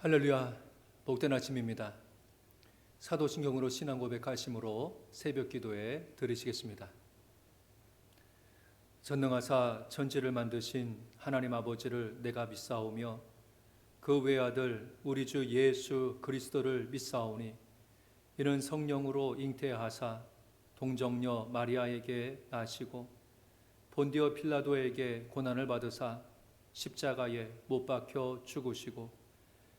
할렐루야, 복된 아침입니다. 사도신경으로 신앙 고백하심으로 새벽 기도에 들으시겠습니다. 전능하사 천지를 만드신 하나님 아버지를 내가 믿사오며 그 외아들 우리 주 예수 그리스도를 믿사오니 이는 성령으로 잉태하사 동정녀 마리아에게 나시고 본디오 필라도에게 고난을 받으사 십자가에 못 박혀 죽으시고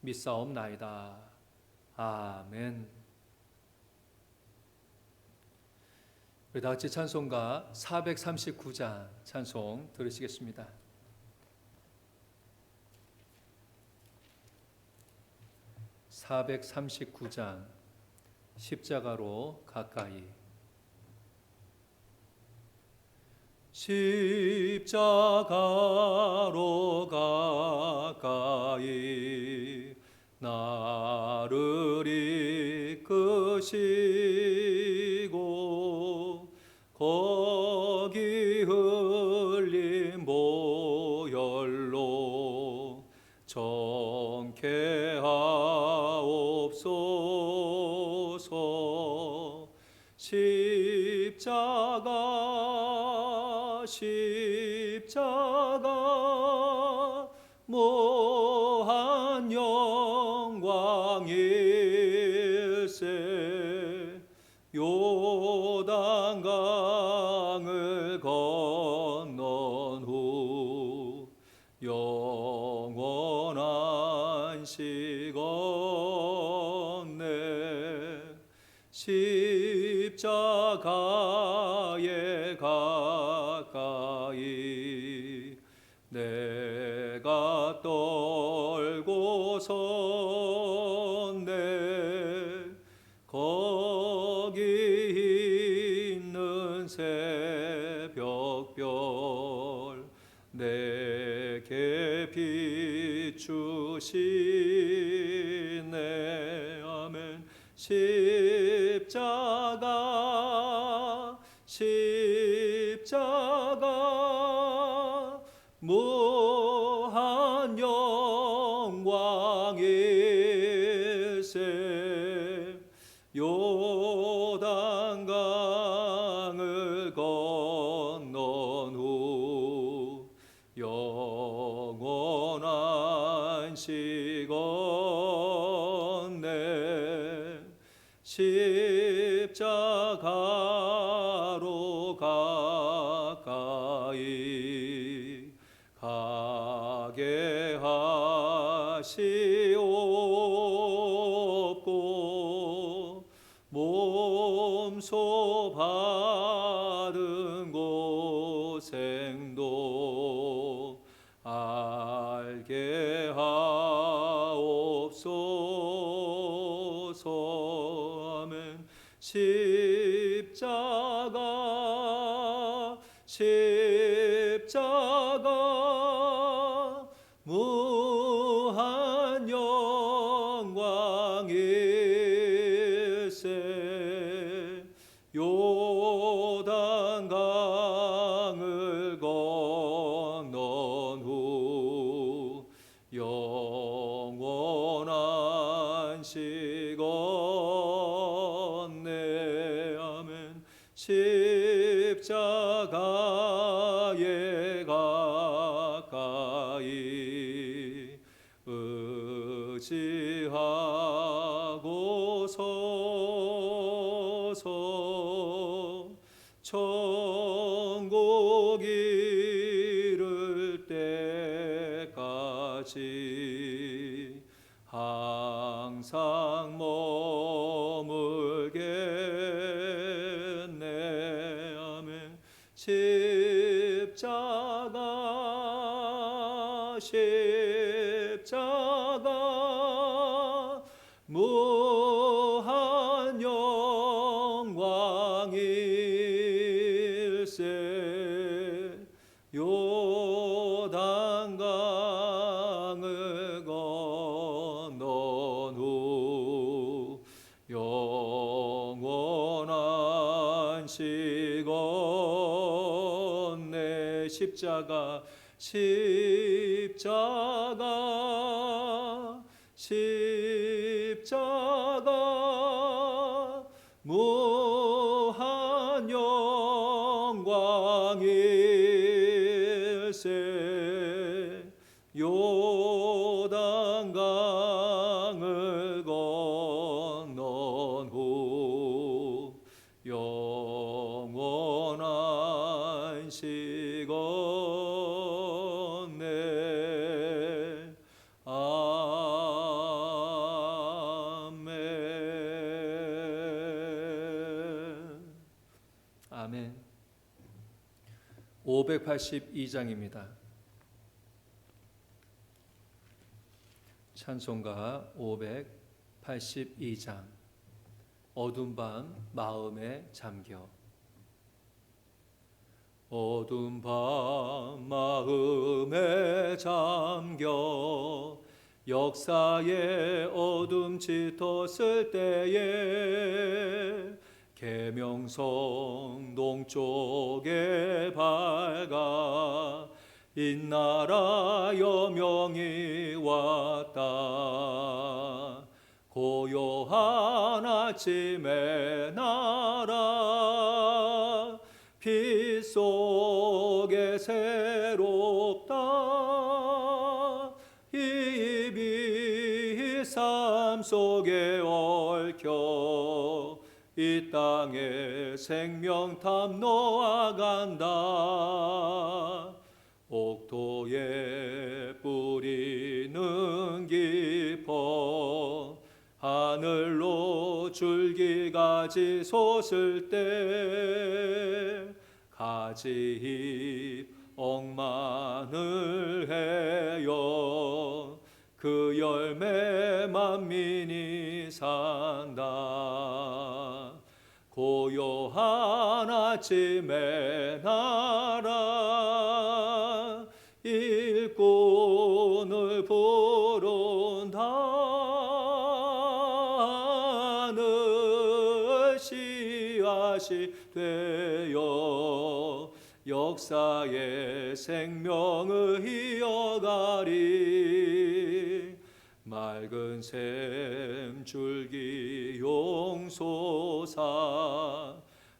믿사옵나이다. 아멘. 우리 다 같이 찬송가 439장 찬송 들으시겠습니다. (439장) 십자가로 가까이 십자가로 가까이 나를 이끄시고 거기 흘린 보혈로 정케하옵소서. 십자가 십자가 새벽별 내게 비추시네. 아멘 가게 하시 십자가 요단강을 건넌 후 영원한 시건 내 십자가 십자가 아멘 582장입니다. 찬송가 582장. 어둠 밤 마음에 잠겨. 어둠 밤 마음에 잠겨. 역사의 어둠 짙었을 때에 계명성 동쪽에 밝아 인나라 여명이 왔다. 고요한 아침의 나라 빛 속에 새롭다. 이비 삶 속에 이 땅에 생명 탐노아 간다. 옥토에 뿌리는 깊어 하늘로 줄기가지 솟을 때 가지잎 억만을 해요. 그 열매 만민이 산다 고요한 아침의 나라. 일꾼을 부른다 늘 씨앗이 되어 역사의 생명을 이어가리 맑은 샘 줄기 용솟아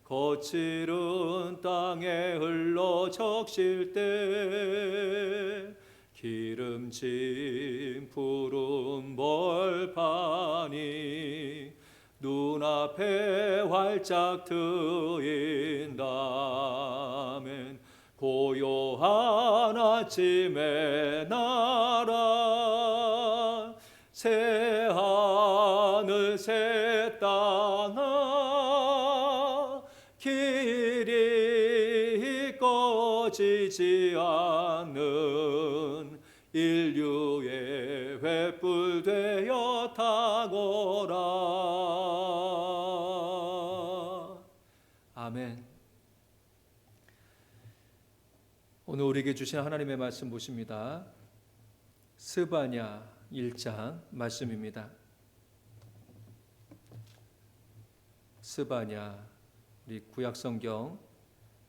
거칠은 땅에 흘러 적실 때 기름진 푸른 벌판이 눈앞에 활짝 트인다면 고요한 아침의 나라 새 하늘 새 땅아 길이 꺼지지 않는 인류의 횃불 되어 타거라. 아멘. 오늘 우리에게 주신 하나님의 말씀 보십니다. 스바냐 1장 말씀입니다. 스바냐 우리 구약 성경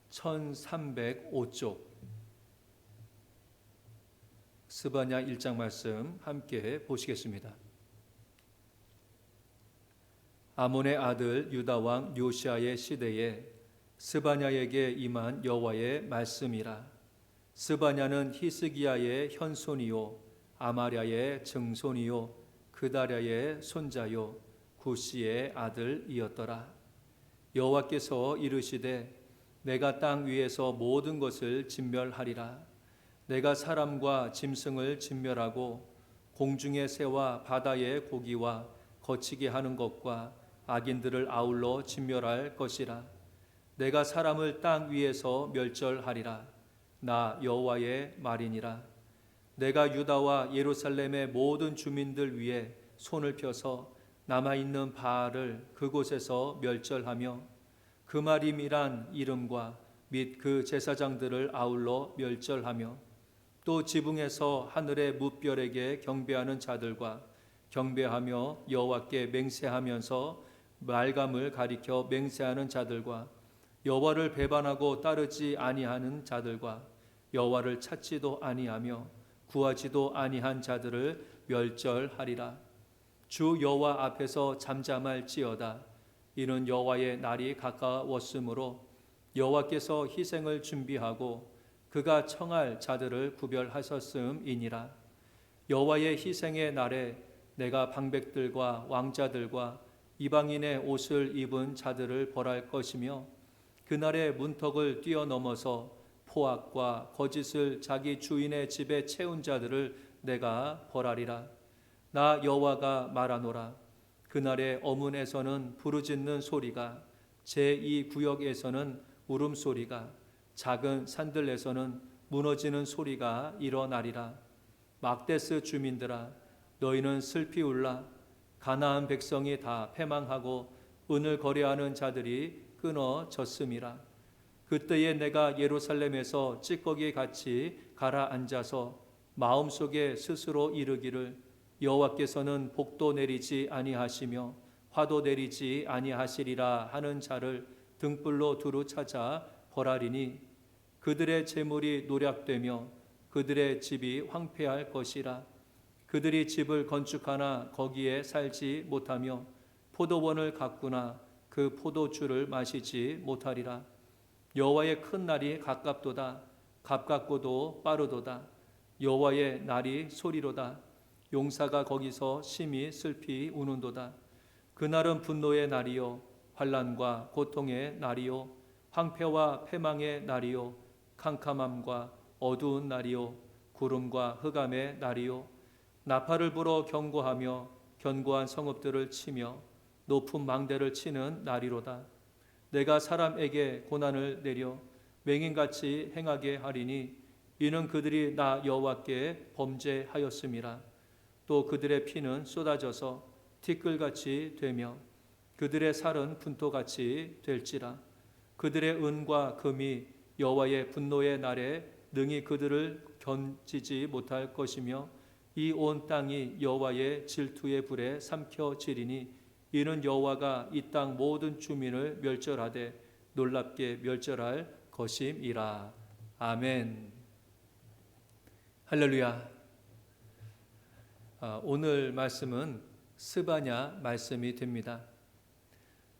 1305쪽 스바냐 1장 말씀 함께 보시겠습니다. 아몬의 아들 유다 왕 요시아의 시대에 스바냐에게 임한 여호와의 말씀이라 스바냐는 히스기야의 현손이요 아마랴의 증손이요 그다랴의 손자요 구시의 아들이었더라. 여호와께서 이르시되 내가 땅 위에서 모든 것을 진멸하리라. 내가 사람과 짐승을 진멸하고 공중의 새와 바다의 고기와 거치게 하는 것과 악인들을 아울러 진멸할 것이라. 내가 사람을 땅 위에서 멸절하리라. 나 여호와의 말이니라 내가 유다와 예루살렘의 모든 주민들 위에 손을 펴서 남아 있는 바알을 그곳에서 멸절하며 그마림이란 이름과 및 그 제사장들을 아울러 멸절하며 또 지붕에서 하늘의 무별에게 경배하는 자들과 경배하며 여호와께 맹세하면서 말감을 가리켜 맹세하는 자들과 여호와를 배반하고 따르지 아니하는 자들과 여호와를 찾지도 아니하며 구하지도 아니한 자들을 멸절하리라. 주 여호와 앞에서 잠잠할지어다. 이는 여호와의 날이 가까웠으므로 여호와께서 희생을 준비하고 그가 청할 자들을 구별하셨음이니라. 여호와의 희생의 날에 내가 방백들과 왕자들과 이방인의 옷을 입은 자들을 벌할 것이며 그날의 문턱을 뛰어넘어서 포악과 거짓을 자기 주인의 집에 채운 자들을 내가 벌하리라. 나 여호와가 말하노라. 그날의 어문에서는 부르짖는 소리가 제2 구역에서는 울음소리가 작은 산들에서는 무너지는 소리가 일어나리라. 막데스 주민들아 너희는 슬피 울라 가나안 백성이 다 패망하고 은을 거래하는 자들이 끊어졌음이라. 그때에 내가 예루살렘에서 찌꺼기 같이 가라앉아서 마음속에 스스로 이르기를 여호와께서는 복도 내리지 아니하시며 화도 내리지 아니하시리라 하는 자를 등불로 두루 찾아 벌하리니 그들의 재물이 노략되며 그들의 집이 황폐할 것이라. 그들이 집을 건축하나 거기에 살지 못하며 포도원을 가꾸나 그 포도주를 마시지 못하리라 여호와의 큰 날이 가깝도다. 가깝고도 빠르도다. 여호와의 날이 소리로다. 용사가 거기서 심히 슬피 우는도다. 그날은 분노의 날이요 환란과 고통의 날이요 황폐와 패망의 날이요 캄캄함과 어두운 날이요 구름과 흑암의 날이요 나팔을 불어 경고하며 견고한 성읍들을 치며 높은 망대를 치는 날이로다 내가 사람에게 고난을 내려 맹인같이 행하게 하리니 이는 그들이 나 여호와께 범죄하였음이라. 또 그들의 피는 쏟아져서 티끌같이 되며 그들의 살은 분토같이 될지라. 그들의 은과 금이 여호와의 분노의 날에 능히 그들을 견지지 못할 것이며 이 온 땅이 여호와의 질투의 불에 삼켜지리니 이는 여호와가 이 땅 모든 주민을 멸절하되 놀랍게 멸절할 것임이라 아멘 할렐루야 아, 오늘 말씀은 스바냐 말씀이 됩니다.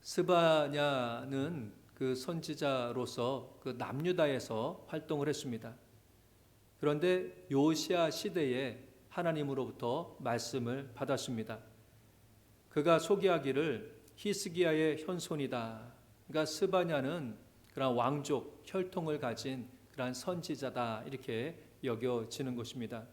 스바냐는 그 선지자로서 그 남유다에서 활동을 했습니다. 그런데 요시아 시대에 하나님으로부터 말씀을 받았습니다. 그가 소개하기를 히스기야의 현손이다. 그러니까 스바냐는 그런 왕족 혈통을 가진 그런 선지자다 이렇게 여겨지는 것입니다.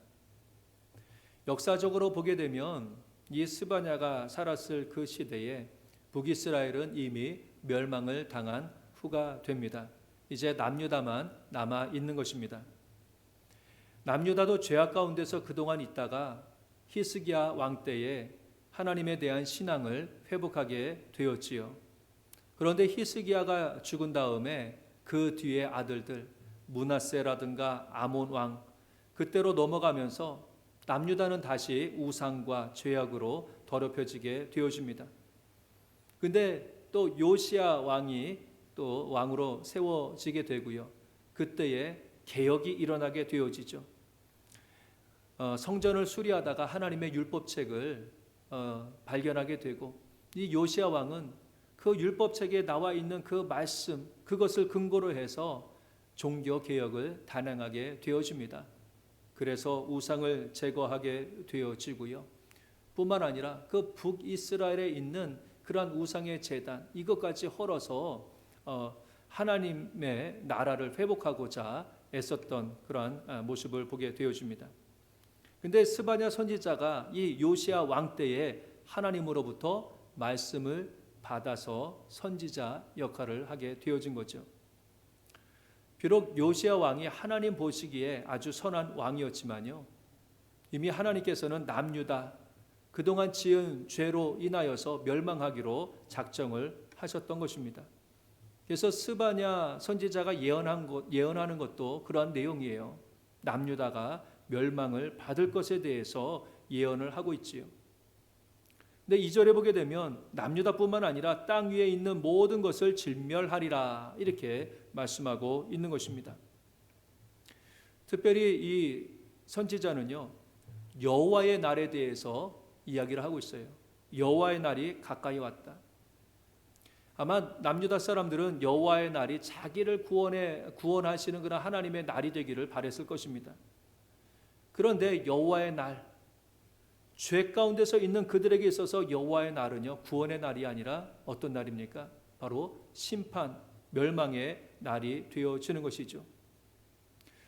역사적으로 보게 되면 이 스바냐가 살았을 그 시대에 북이스라엘은 이미 멸망을 당한 후가 됩니다. 이제 남유다만 남아 있는 것입니다. 남유다도 죄악 가운데서 그동안 있다가 히스기야 왕 때에 하나님에 대한 신앙을 회복하게 되었지요. 그런데 히스기야가 죽은 다음에 그 뒤에 아들들 문하세라든가 아몬 왕 그때로 넘어가면서 남유다는 다시 우상과 죄악으로 더럽혀지게 되어집니다. 근데 또 요시아 왕이 또 왕으로 세워지게 되고요. 그때에 개혁이 일어나게 되어지죠. 어, 성전을 수리하다가 하나님의 율법책을 어, 발견하게 되고 이 요시아 왕은 그 율법 책에 나와 있는 그 말씀 그것을 근거로 해서 종교 개혁을 단행하게 되어집니다. 그래서 우상을 제거하게 되어지고요. 뿐만 아니라 그 북이스라엘에 있는 그러한 우상의 재단 이것까지 헐어서 어, 하나님의 나라를 회복하고자 애썼던 그러한 아, 모습을 보게 되어집니다. 근데 스바냐 선지자가 이 요시아 왕 때에 하나님으로부터 말씀을 받아서 선지자 역할을 하게 되어진 거죠. 비록 요시아 왕이 하나님 보시기에 아주 선한 왕이었지만요. 이미 하나님께서는 남유다 그동안 지은 죄로 인하여서 멸망하기로 작정을 하셨던 것입니다. 그래서 스바냐 선지자가 예언한 것, 예언하는 것도 그러한 내용이에요. 남유다가 멸망을 받을 것에 대해서 예언을 하고 있지요. 근데 2절에 보게 되면 남유다뿐만 아니라 땅 위에 있는 모든 것을 진멸하리라 이렇게 말씀하고 있는 것입니다. 특별히 이 선지자는요 여호와의 날에 대해서 이야기를 하고 있어요. 여호와의 날이 가까이 왔다. 아마 남유다 사람들은 여호와의 날이 자기를 구원해 구원하시는 그런 하나님의 날이 되기를 바랬을 것입니다. 그런데 여호와의 날, 죄 가운데서 있는 그들에게 있어서 여호와의 날은요 구원의 날이 아니라 어떤 날입니까? 바로 심판, 멸망의 날이 되어지는 것이죠.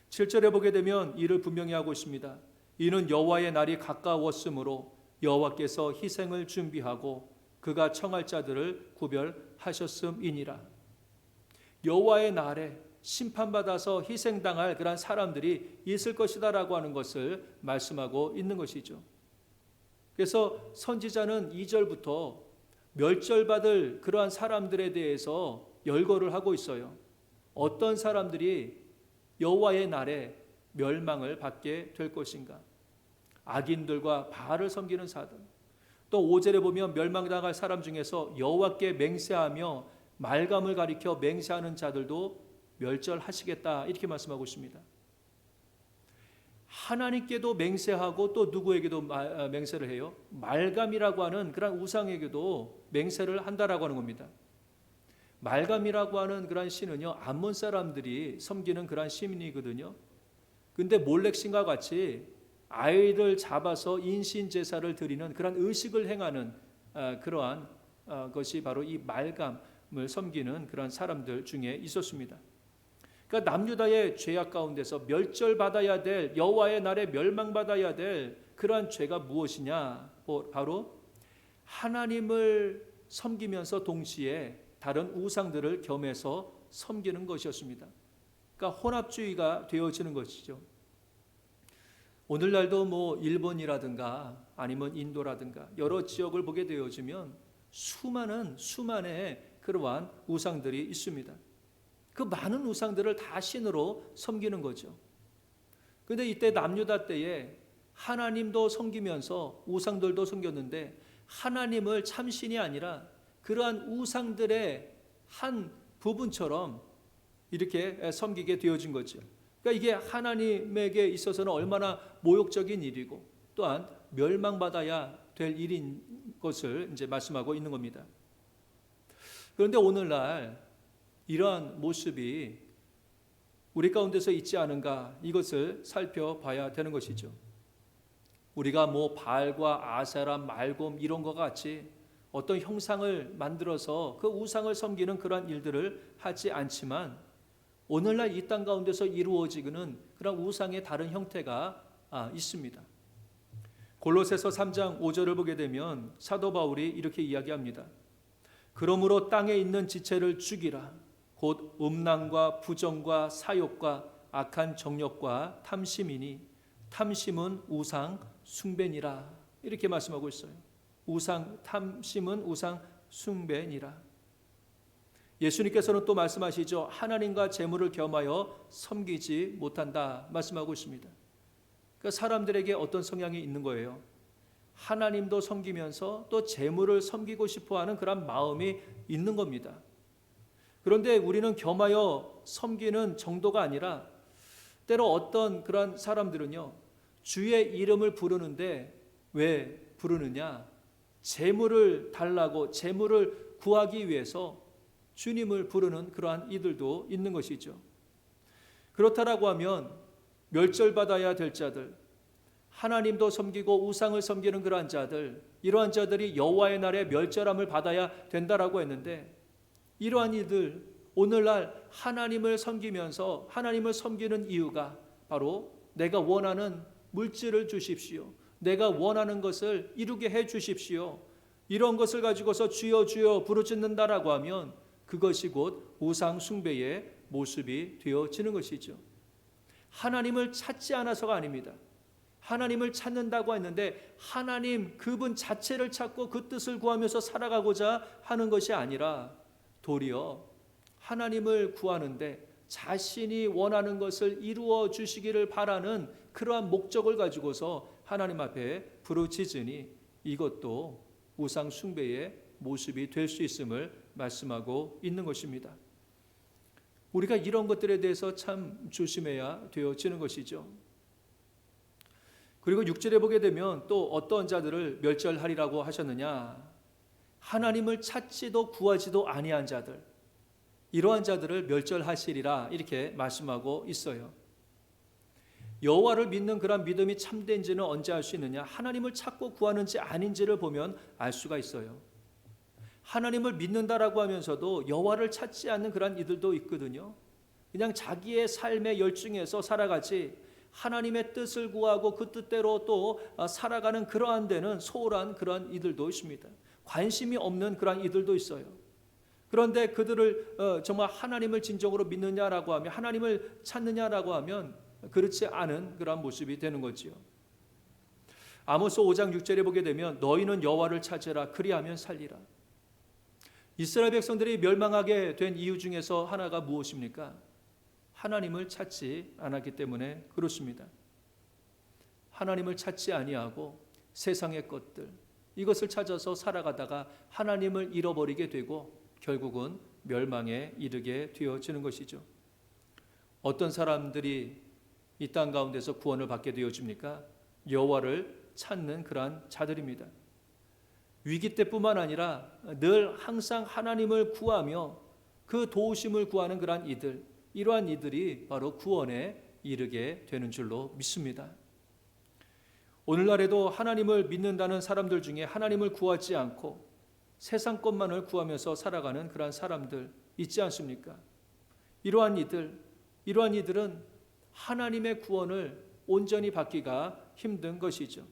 7절에 보게 되면 이를 분명히 하고 있습니다. 이는 여호와의 날이 가까웠으므로 여호와께서 희생을 준비하고 그가 청할 자들을 구별하셨음이니라. 여호와의 날에 심판받아서 희생당할 그러한 사람들이 있을 것이다라고 하는 것을 말씀하고 있는 것이죠. 그래서 선지자는 2절부터 멸절받을 그러한 사람들에 대해서 열거를 하고 있어요. 어떤 사람들이 여호와의 날에 멸망을 받게 될 것인가? 악인들과 바알을 섬기는 사람. 또 5절에 보면 멸망당할 사람 중에서 여호와께 맹세하며 말감을 가리켜 맹세하는 자들도 멸절하시겠다 이렇게 말씀하고 있습니다. 하나님께도 맹세하고 또 누구에게도 아, 맹세를 해요? 말감이라고 하는 그런 우상에게도 맹세를 한다라고 하는 겁니다. 말감이라고 하는 그런 신은요 암몬 사람들이 섬기는 그런 신이거든요. 근데 몰렉신과 같이 아이를 잡아서 인신 제사를 드리는 그런 의식을 행하는 아, 그러한 아, 것이 바로 이 말감을 섬기는 그런 사람들 중에 있었습니다. 그러니까 남유다의 죄악 가운데서 멸절받아야 될 여호와의 날에 멸망받아야 될 그러한 죄가 무엇이냐? 바로 하나님을 섬기면서 동시에 다른 우상들을 겸해서 섬기는 것이었습니다. 그러니까 혼합주의가 되어지는 것이죠. 오늘날도 뭐 일본이라든가 아니면 인도라든가 여러 지역을 보게 되어지면 수많은 수만의 그러한 우상들이 있습니다. 그 많은 우상들을 다 신으로 섬기는 거죠. 근데 이때 남유다 때에 하나님도 섬기면서 우상들도 섬겼는데 하나님을 참신이 아니라 그러한 우상들의 한 부분처럼 이렇게 섬기게 되어진 거죠. 그러니까 이게 하나님에게 있어서는 얼마나 모욕적인 일이고 또한 멸망받아야 될 일인 것을 이제 말씀하고 있는 겁니다. 그런데 오늘날 이러한 모습이 우리 가운데서 있지 않은가 이것을 살펴봐야 되는 것이죠. 우리가 뭐 바알과 아세라, 말곰 이런 것 같이 어떤 형상을 만들어서 그 우상을 섬기는 그러한 일들을 하지 않지만 오늘날 이 땅 가운데서 이루어지는 그런 우상의 다른 형태가 아, 있습니다. 골로새서 3장 5절을 보게 되면 사도 바울이 이렇게 이야기합니다. 그러므로 땅에 있는 지체를 죽이라. 곧 음란과 부정과 사욕과 악한 정욕과 탐심이니 탐심은 우상 숭배니라 이렇게 말씀하고 있어요. 우상 탐심은 우상 숭배니라. 예수님께서는 또 말씀하시죠. 하나님과 재물을 겸하여 섬기지 못한다 말씀하고 있습니다. 그러니까 사람들에게 어떤 성향이 있는 거예요. 하나님도 섬기면서 또 재물을 섬기고 싶어 하는 그런 마음이 있는 겁니다. 그런데 우리는 겸하여 섬기는 정도가 아니라 때로 어떤 그런 사람들은요 주의 이름을 부르는데 왜 부르느냐 재물을 달라고 재물을 구하기 위해서 주님을 부르는 그러한 이들도 있는 것이죠. 그렇다라고 하면 멸절받아야 될 자들, 하나님도 섬기고 우상을 섬기는 그러한 자들, 이러한 자들이 여호와의 날에 멸절함을 받아야 된다라고 했는데 이러한 이들 오늘날 하나님을 섬기면서 하나님을 섬기는 이유가 바로 내가 원하는 물질을 주십시오. 내가 원하는 것을 이루게 해 주십시오. 이런 것을 가지고서 주여 주여 부르짖는다라고 하면 그것이 곧 우상 숭배의 모습이 되어지는 것이죠. 하나님을 찾지 않아서가 아닙니다. 하나님을 찾는다고 했는데 하나님 그분 자체를 찾고 그 뜻을 구하면서 살아가고자 하는 것이 아니라 도리어 하나님을 구하는데 자신이 원하는 것을 이루어 주시기를 바라는 그러한 목적을 가지고서 하나님 앞에 부르짖으니 이것도 우상 숭배의 모습이 될 수 있음을 말씀하고 있는 것입니다. 우리가 이런 것들에 대해서 참 조심해야 되어지는 것이죠. 그리고 6절에 보게 되면 또 어떤 자들을 멸절하리라고 하셨느냐? 하나님을 찾지도 구하지도 아니한 자들. 이러한 자들을 멸절하시리라 이렇게 말씀하고 있어요. 여호와를 믿는 그런 믿음이 참된지는 언제 알 수 있느냐? 하나님을 찾고 구하는지 아닌지를 보면 알 수가 있어요. 하나님을 믿는다라고 하면서도 여호와를 찾지 않는 그런 이들도 있거든요. 그냥 자기의 삶의 열중에서 살아가지 하나님의 뜻을 구하고 그 뜻대로 또 살아가는 그러한 데는 소홀한 그러한 이들도 있습니다. 관심이 없는 그러한 이들도 있어요. 그런데 그들을 어, 정말 하나님을 진정으로 믿느냐라고 하면 하나님을 찾느냐라고 하면 그렇지 않은 그러한 모습이 되는 거지요. 아모스 5장 6절에 보게 되면 너희는 여호와를 찾으라 그리하면 살리라. 이스라엘 백성들이 멸망하게 된 이유 중에서 하나가 무엇입니까? 하나님을 찾지 않았기 때문에 그렇습니다. 하나님을 찾지 아니하고 세상의 것들 이것을 찾아서 살아가다가 하나님을 잃어버리게 되고 결국은 멸망에 이르게 되어지는 것이죠. 어떤 사람들이 이 땅 가운데서 구원을 받게 되어집니까? 여호와를 찾는 그러한 자들입니다. 위기 때뿐만 아니라 늘 항상 하나님을 구하며 그 도우심을 구하는 그러한 이들, 이러한 이들이 바로 구원에 이르게 되는 줄로 믿습니다. 오늘날에도 하나님을 믿는다는 사람들 중에 하나님을 구하지 않고 세상 것만을 구하면서 살아가는 그러한 사람들 있지 않습니까? 이러한 이들, 이러한 이들은 하나님의 구원을 온전히 받기가 힘든 것이죠.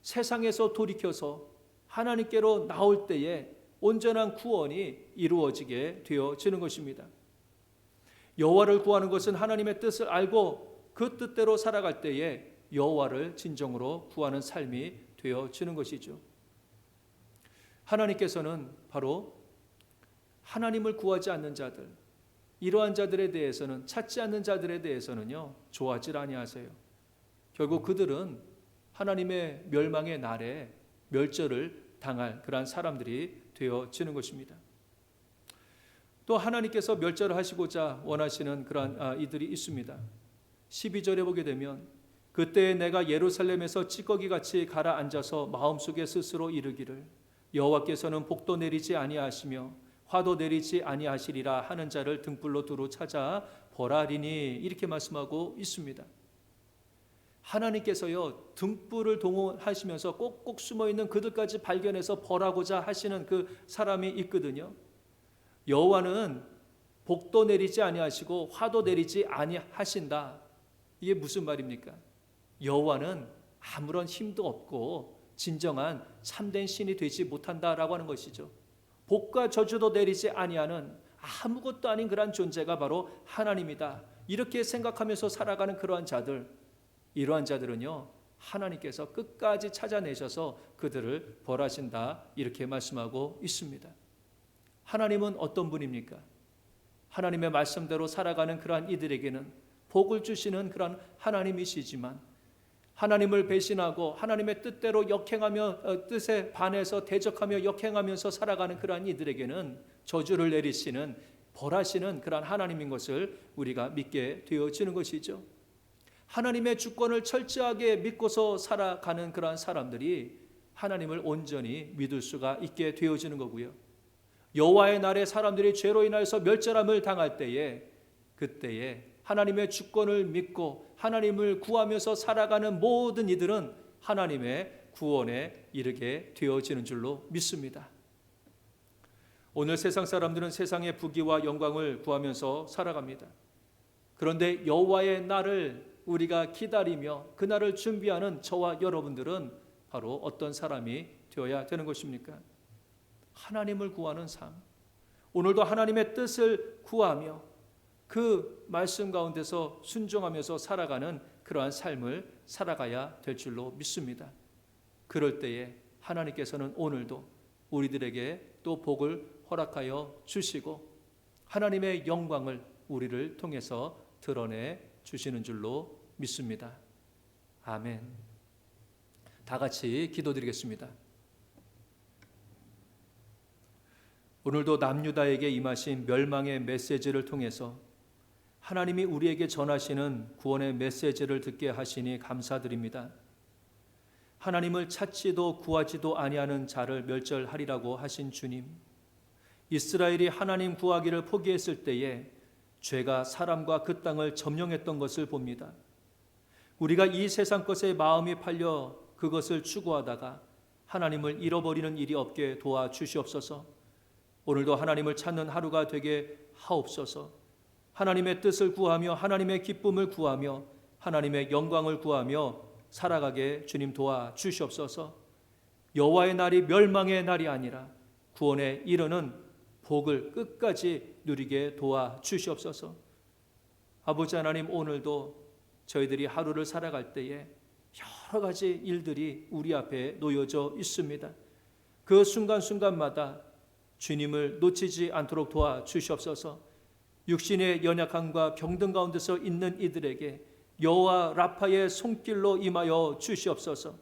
세상에서 돌이켜서 하나님께로 나올 때에 온전한 구원이 이루어지게 되어지는 것입니다. 여호와를 구하는 것은 하나님의 뜻을 알고 그 뜻대로 살아갈 때에 여호와를 진정으로 구하는 삶이 되어지는 것이죠. 하나님께서는 바로 하나님을 구하지 않는 자들, 이러한 자들에 대해서는 찾지 않는 자들에 대해서는요 좋아하지 아니하세요. 결국 그들은 하나님의 멸망의 날에 멸절을 당할 그러한 사람들이 되어지는 것입니다. 또 하나님께서 멸절을 하시고자 원하시는 그러한 아, 이들이 있습니다. 12절에 보게 되면 그때 내가 예루살렘에서 찌꺼기 같이 가라앉아서 마음속에 스스로 이르기를 여호와께서는 복도 내리지 아니하시며 화도 내리지 아니하시리라 하는 자를 등불로 두루 찾아 보라리니 이렇게 말씀하고 있습니다. 하나님께서요 등불을 동원하시면서 꼭꼭 숨어 있는 그들까지 발견해서 벌하고자 하시는 그 사람이 있거든요. 여호와는 복도 내리지 아니하시고 화도 내리지 아니하신다. 이게 무슨 말입니까? 여호와는 아무런 힘도 없고 진정한 참된 신이 되지 못한다라고 하는 것이죠. 복과 저주도 내리지 아니하는 아무것도 아닌 그러한 존재가 바로 하나님이다. 이렇게 생각하면서 살아가는 그러한 자들, 이러한 자들은요, 하나님께서 끝까지 찾아내셔서 그들을 벌하신다. 이렇게 말씀하고 있습니다. 하나님은 어떤 분입니까? 하나님의 말씀대로 살아가는 그러한 이들에게는 복을 주시는 그러한 하나님이시지만 하나님을 배신하고 하나님의 뜻대로 역행하며 어, 뜻에 반해서 대적하며 역행하면서 살아가는 그러한 이들에게는 저주를 내리시는 벌하시는 그러한 하나님인 것을 우리가 믿게 되어지는 것이죠. 하나님의 주권을 철저하게 믿고서 살아가는 그러한 사람들이 하나님을 온전히 믿을 수가 있게 되어지는 거고요. 여호와의 날에 사람들이 죄로 인하여서 멸절함을 당할 때에 그때에 하나님의 주권을 믿고 하나님을 구하면서 살아가는 모든 이들은 하나님의 구원에 이르게 되어지는 줄로 믿습니다. 오늘 세상 사람들은 세상의 부귀와 영광을 구하면서 살아갑니다. 그런데 여호와의 날을 우리가 기다리며 그 날을 준비하는 저와 여러분들은 바로 어떤 사람이 되어야 되는 것입니까? 하나님을 구하는 삶. 오늘도 하나님의 뜻을 구하며 그 말씀 가운데서 순종하면서 살아가는 그러한 삶을 살아가야 될 줄로 믿습니다. 그럴 때에 하나님께서는 오늘도 우리들에게 또 복을 허락하여 주시고 하나님의 영광을 우리를 통해서 드러내 주시는 줄로 믿습니다. 아멘. 다 같이 기도드리겠습니다. 오늘도 남유다에게 임하신 멸망의 메시지를 통해서 하나님이 우리에게 전하시는 구원의 메시지를 듣게 하시니 감사드립니다. 하나님을 찾지도 구하지도 아니하는 자를 멸절하리라고 하신 주님. 이스라엘이 하나님 구하기를 포기했을 때에 죄가 사람과 그 땅을 점령했던 것을 봅니다. 우리가 이 세상 것에 마음이 팔려 그것을 추구하다가 하나님을 잃어버리는 일이 없게 도와 주시옵소서. 오늘도 하나님을 찾는 하루가 되게 하옵소서. 하나님의 뜻을 구하며 하나님의 기쁨을 구하며 하나님의 영광을 구하며 살아가게 주님 도와 주시옵소서. 여호와의 날이 멸망의 날이 아니라 구원에 이르는 복을 끝까지 누리게 도와 주시옵소서. 아버지 하나님 오늘도 저희들이 하루를 살아갈 때에 여러 가지 일들이 우리 앞에 놓여져 있습니다. 그 순간순간마다 주님을 놓치지 않도록 도와 주시옵소서. 육신의 연약함과 병든 가운데서 있는 이들에게 여호와 라파의 손길로 임하여 주시옵소서.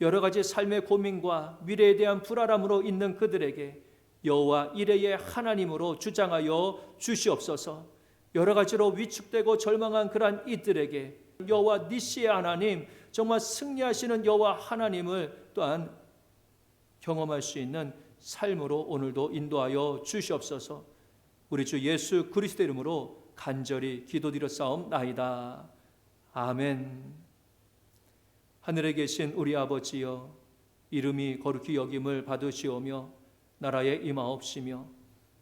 여러 가지 삶의 고민과 미래에 대한 불안함으로 있는 그들에게 여호와 이레의 하나님으로 주장하여 주시옵소서. 여러 가지로 위축되고 절망한 그러한 이들에게 여호와 니시의 하나님 정말 승리하시는 여호와 하나님을 또한 경험할 수 있는 삶으로 오늘도 인도하여 주시옵소서. 우리 주 예수 그리스도 이름으로 간절히 기도드렸사옵나이다. 아멘. 하늘에 계신 우리 아버지여 이름이 거룩히 여김을 받으시오며 나라에 임하옵시며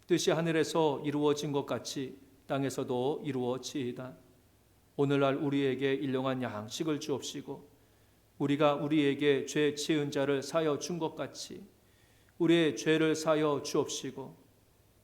뜻이 하늘에서 이루어진 것 같이 땅에서도 이루어지이다. 오늘날 우리에게 일용한 양식을 주옵시고 우리가 우리에게 죄 지은 자를 사여 준 것 같이 우리의 죄를 사여 주옵시고